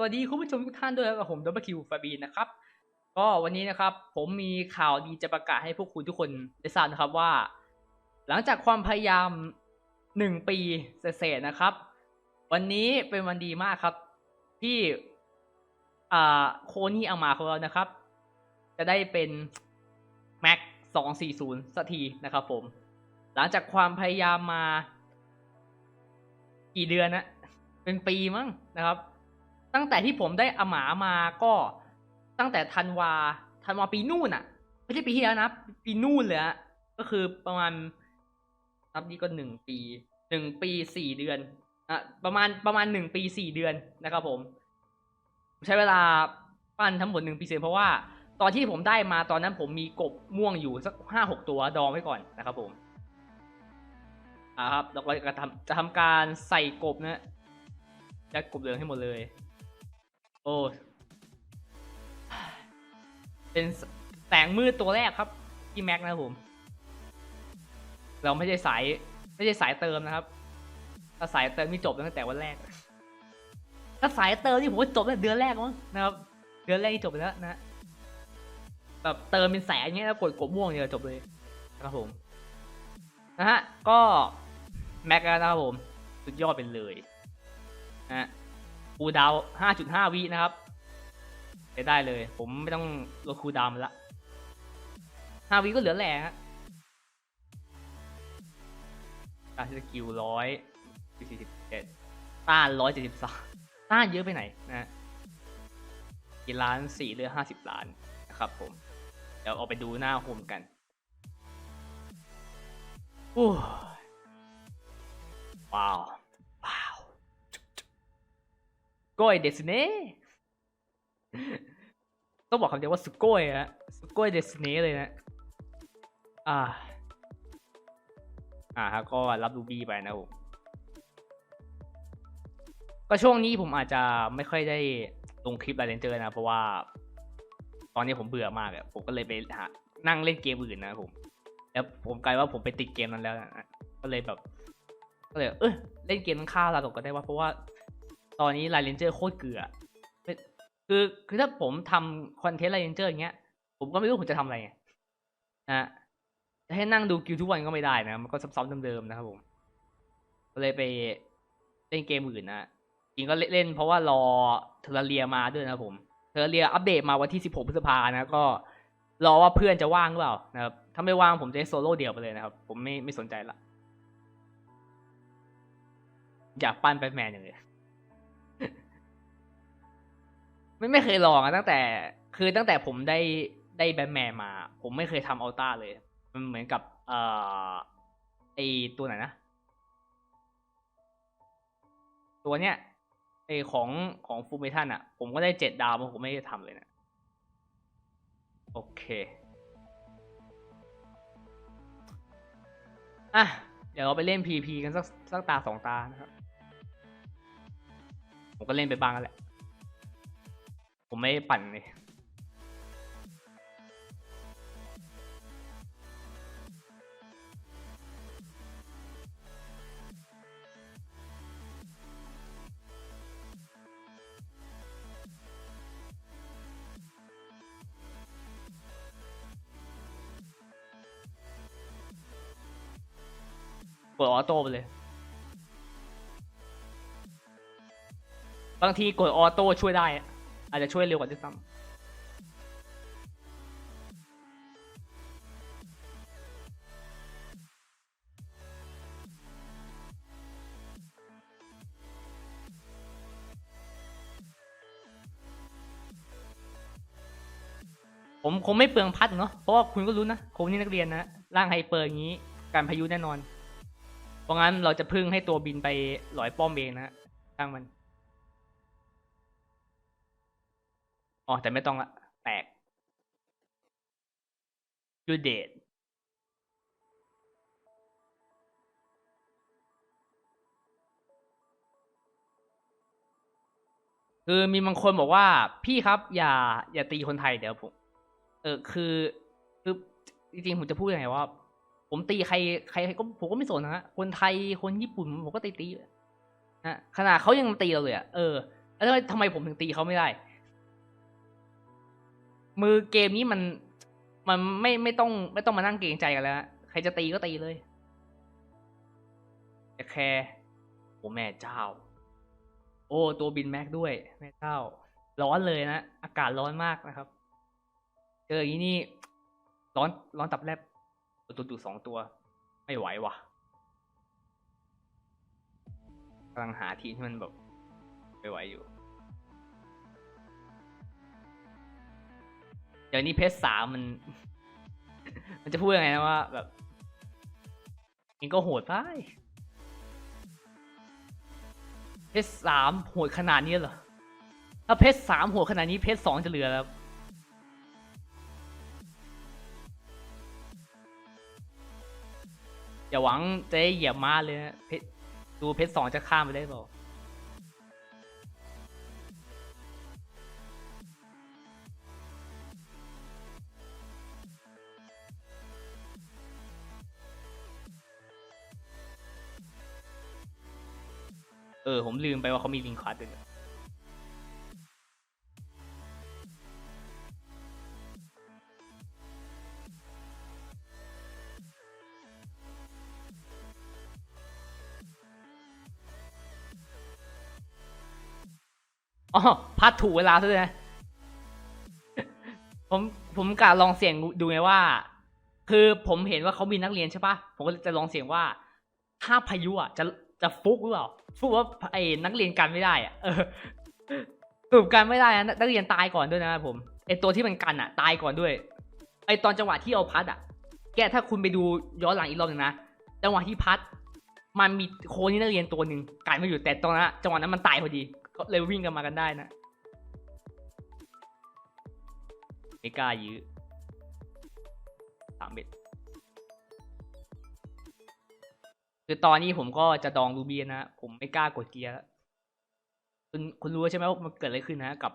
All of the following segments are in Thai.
สวัสดีคุณผู้ชมทุกท่านด้วยกับผมดับเบิลคิวฟาบีนะครับ ก็วันนี้นะครับผมมีข่าวดีจะประกาศให้พวกคุณทุกคนได้ทราบนะครับว่า หลังจากความพยายามหนึ่งปีเศษนะครับ วันนี้เป็นวันดีมากครับ ที่อ่าโคนี่เอามาของเรานะครับ จะได้เป็นแม็กสองสี่ศูนย์สักทีนะครับผม หลังจากความพยายามมา กี่เดือนนะเป็นปีมั้งนะครับ ตั้งแต่ที่ผมได้อาหมามาก็ตั้งแต่ธันวาธันวาปีนู่นอะไม่ใช่ปีที่แล้วนะ ปีนู่นเลยอะก็คือประมาณนับนี่ก็หนึ่งปีหนึ่งปีสี่เดือนอะประมาณประมาณหนึ่งปีสี่เดือนนะครับผม ใช้เวลาปั้นทั้งหมดหนึ่งปีเศษเพราะว่า ตอนที่ผมได้มาตอนนั้นผมมีกบม่วงอยู่สักห้าหกตัวดองไว้ก่อนนะครับผมอ่าครับเราก็จะทำจะทำการใส่กบนะยัดกบเหลืองให้หมดเลย โอ้ เป็นแสงมืดตัวแรกครับที่แม็กนะผม เราไม่ใช่สาย ไม่ใช่สายเติมนะครับ ถ้าสายเติมนี่จบตั้งแต่วันแรก ถ้าสายเติมนี่ผมว่าจบตั้งแต่เดือนแรกมั้งนะครับ เดือนแรกนี่จบไปแล้วนะแบบเติมเป็นแสนเงี้ยแล้วกดกบม่วงเนี่ยจบเลยนะครับผม นะฮะ ก็แม็กนะครับผม สุดยอดเป็นเลยนะ คูลดาวน์5.5วินะครับ ไปได้เลย ผมไม่ต้องลดคูลดาวน์มันละ5วิก็เหลือแหล่ฮะการสกิลร้อยสี่สิบเจ็ดต้านร้อยเจ็ดสิบสามต้านเยอะไปไหนนะฮะกี่ล้านสี่เหลือห้าสิบล้านนะครับผม เดี๋ยวเอาไปดูหน้าโฮมกันโอ้ว้าว โกยเดสเน่ต้องบอกคำเดียวว่าสุโกยฮะสุโกยเดสเน่เลยนะอ่า อ่าฮะก็รับรูบี้ไปนะผมก็ช่วงนี้ผมอาจจะไม่ค่อยได้ลงคลิปอะไรเจอนะ เพราะว่า ตอนนี้ผมเบื่อมากอะผมก็เลยไปหานั่งเล่นเกมอื่นนะผม แล้วผมกลายว่าผมไปติดเกมนั้นแล้วนะก็เลยแบบก็เลยเออเล่นเกมนั้นฆ่าลาตกก็ได้ว่าเพราะว่า ตอนนี้ไลเลนเจอร์โคตรเกลือคือคือถ้าผมทำคอนเทนต์ไลเลนเจอร์อย่างเงี้ย ผมก็ไม่รู้ผมจะทำอะไรไงนะจะให้นั่งดูกิลทุกวันก็ไม่ได้นะ มันก็ซ้ำๆเดิมๆนะครับผม ก็เลยไปเล่นเกมอื่นนะจริงก็เล่นเพราะว่ารอเทอร์เรียมาด้วยนะผมเทอร์เรียอัปเดตมาวันที่ 16 พฤษภานะก็รอว่าเพื่อนจะว่างหรือเปล่านะครับ ถ้าไม่ว่างผมจะโซโล่เดี่ยวไปเลยนะครับ ผมไม่ไม่สนใจละ อยากปั้นแบทแมนอย่างเลย ไม่ไม่เคยลองอะตั้งแต่ คือตั้งแต่ผมได้ได้แบทแมนมา ผมไม่เคยทำอัลต้าเลย มันเหมือนกับ เอ่อไอตัวไหนนะ ตัวเนี้ยไอของของฟูเมทันอะผมก็ได้เจ็ดดาวมาผมไม่ได้ทำเลยนะ โอเคอะเดี๋ยวเราไปเล่น PP กันสักสักตาสองตานะครับ ผมก็เล่นไปบ้างแล้วแหละ ผมไม่ปั่นเลยกดออโต้ไปเลย บางทีกดออโต้ช่วยได้ อาจจะช่วยเร็วกว่าด้วยซ้ำผมคงไม่เปลืองพัดเนาะ เพราะว่าคุณก็รู้นะผมนี่นักเรียนนะ ร่างไฮเปอร์อย่างนี้ การพายุแน่นอน เพราะงั้นเราจะพึ่งให้ตัวบินไปหลอยป้อมเองนะฮะช่างมัน อ๋อแต่ไม่ต้องละ แตกยูเดทคือมีบางคนบอกว่าพี่ครับอย่า อย่าตีคนไทยเดี๋ยวผม เออคือคือจริงๆผมจะพูดยังไงว่า ผมตีใครใครก็ผมก็ไม่สนนะฮะคนไทยคนญี่ปุ่นผมก็ตีตีนะขนาดเขายังตีเราเลยอะเออแล้วทำไมผมถึงตีเขาไม่ได้ มือเกมนี้มันมันไม่ไม่ต้องไม่ต้องมานั่งเกรงใจกันแล้ว ใครจะตีก็ตีเลยแต่แคร์โอ้แม่เจ้า โอ้ตัวบินแม็กด้วย แม่เจ้า ร้อนเลยนะอากาศร้อนมากนะครับ เจออย่างนี้นี่ร้อนร้อนตับแลบตัวตุสองตัว ไม่ไหววะกำลังหาทีมที่มันแบบไม่ไหวอยู่ เดี๋ยวนี้เพชรสามมัน มันจะพูดยังไงนะว่าแบบเองก็โหดไปเพชรสามโหดขนาดนี้เหรอ ถ้าเพชรสามโหดขนาดนี้เพชรสองจะเหลือแล้วอย่าหวังจะได้เหยียบมาเลยนะเพชรดูเพชรสองจะข้ามไปได้เปล่า ออผมลืมไปว่าเขามีลิงคัสด้วยอ๋อพัดถูกเวลาซะด้วยนะ ผมผมกะลองเสียงดูไงว่า คือผมเห็นว่าเขามีนักเรียนใช่ปะผมก็จะลองเสียงว่า ถ้าพายุอะจะ จะฟุกหรือเปล่าฟุกว่าไอ้นักเรียนกันไม่ได้อะเออสรุปกันไม่ได้นะนักเรียนตายก่อนด้วยนะครับผมไอ้ตัวที่มันกันอะ ตายก่อนด้วย ไอ้ตอนจังหวะที่เอาพัดอะ แกถ้าคุณไปดูย้อนหลังอีกรอบหนึ่งนะจังหวะที่พัด มันมีโคนี่นักเรียนตัวหนึ่งกันมาอยู่แต่ตอนนั้นจังหวะนั้นมันตายพอดี ก็เลยวิ่งกันมากันได้นะไม่กล้ายื้อสามเบ็ด คือตอนนี้ผมก็จะดองรูบี้นะผมไม่กล้ากดเกียร์คุณคุณรู้ใช่ไหมว่ามันเกิดอะไรขึ้นนะกับ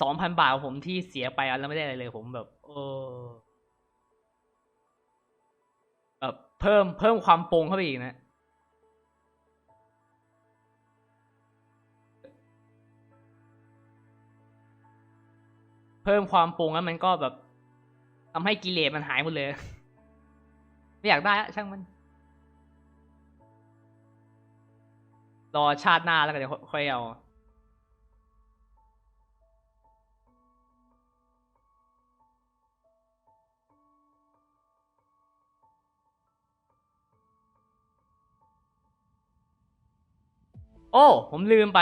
สองพันบาทของผมที่เสียไปแล้วไม่ได้อะไรเลย ผมแบบเออแบบเพิ่มเพิ่มความโปงเข้าไปอีกนะเพิ่มความโปงแล้วมันก็แบบทำให้กิเลสมันหายหมดเลย ไม่อยากได้ช่างมัน รอชาติหน้าแล้วกันเดี๋ยวค่อยเอาโอ้ ผมลืมไป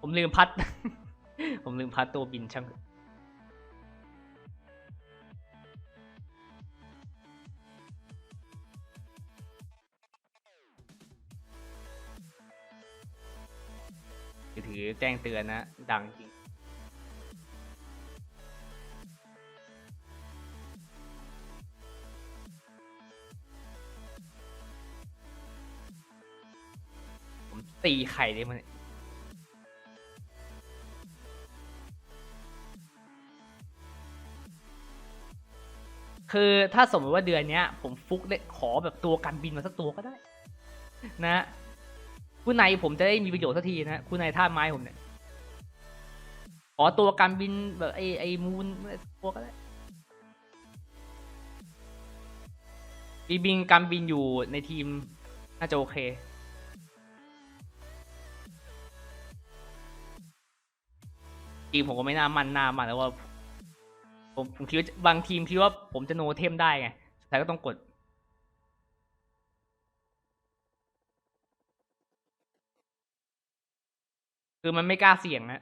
ผมลืมพัด ผมลืมพัดตัวบินช่าง ถือแจ้งเตือนนะ ดังจริงผมตีไข่ได้มันคือถ้าสมมติว่าเดือนเนี้ย ผมฟุกได้ขอแบบตัวกันบินมาสักตัวก็ได้ นะ คุณนายผมจะได้มีประโยชน์สักทีนะคุณนายท่าไม้ผมเนี่ยขอตัวการบินแบบไอไอมูนตัวก็ได้มีบินการบินอยู่ในทีม น่าจะโอเค ทีมผมก็ไม่น่ามันน้ามันแล้วว่าผมผมคิดว่าบางทีมคิดว่าผมจะโนเทมได้ไงสุดท้ายก็ต้องกด คือมันไม่กล้าเสี่ยงนะ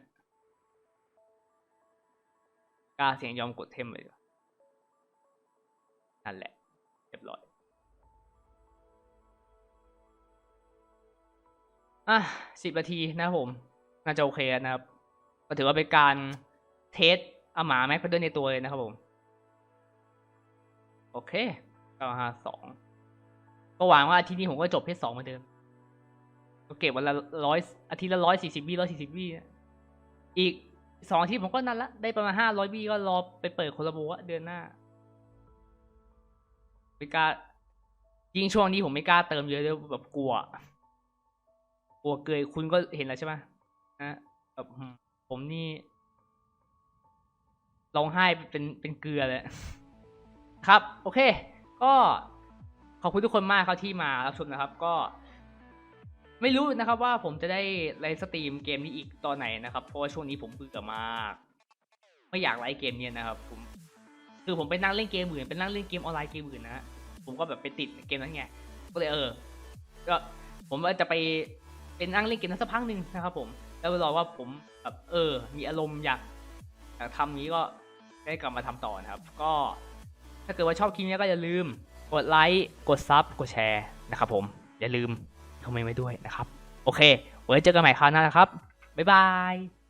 กล้าเสี่ยงยอมกดเทมเลยดีกว่านั่นแหละเรียบร้อยอะสิบนาทีนะผม น่าจะโอเคนะครับ ก็ถือว่าเป็นการเทสอาหมาแม็กไปด้วยในตัวเลยนะครับผม โอเคเก้าห้าสองก็หวังว่าอาทีนี้ผมก็จบเพจสองเหมือนเดิม ก็เก็บวันละร้อยอาทิตย์ละร้อยสี่สิบบี้ร้อยสี่สิบบี้อีกสองอาทิตย์ผมก็นั่นละ ได้ประมาณห้าร้อยบี้ก็รอไปเปิดโคลาโบะเดือนหน้าไม่กล้ายิ่งช่วงนี้ผมไม่กล้าเติมเยอะด้วยแบบกลัว กลัวเกยคุณก็เห็นแล้วใช่ไหมนะแบบผมนี่ร้องไห้เป็นเป็นเกลือเลยครับ โอเค ก็ขอบคุณทุกคนมากครับที่มารับชมนะครับ ก็ ไม่รู้นะครับว่าผมจะได้ไลฟ์สตรีมเกมนี้อีกตอนไหนนะครับ เพราะว่าช่วงนี้ผมเบื่อมาก ไม่อยากไลฟ์เกมเนี้ยนะครับ ผม คือผมไปนั่งเล่นเกมอื่นไปนั่งเล่นเกมออนไลน์เกมอื่นนะผมก็แบบไปติดเกมนั้นไงก็เลยเออ ก็ผมจะไปเป็นนั่งเล่นเกมนั้นสักพักหนึ่งนะครับ ผม แล้วรอว่าผมแบบเออ มีอารมณ์อยากอยากทำนี้ก็ได้กลับมาทำต่อนะครับ ก็ถ้าเกิดว่าชอบคลิปนี้ก็อย่าลืมกดไลค์กดซับกดแชร์นะครับผมอย่าลืม คอมเมนต์ไว้ด้วยนะครับ โอเค ไว้เจอกันใหม่คราวหน้านะครับ บ๊ายบาย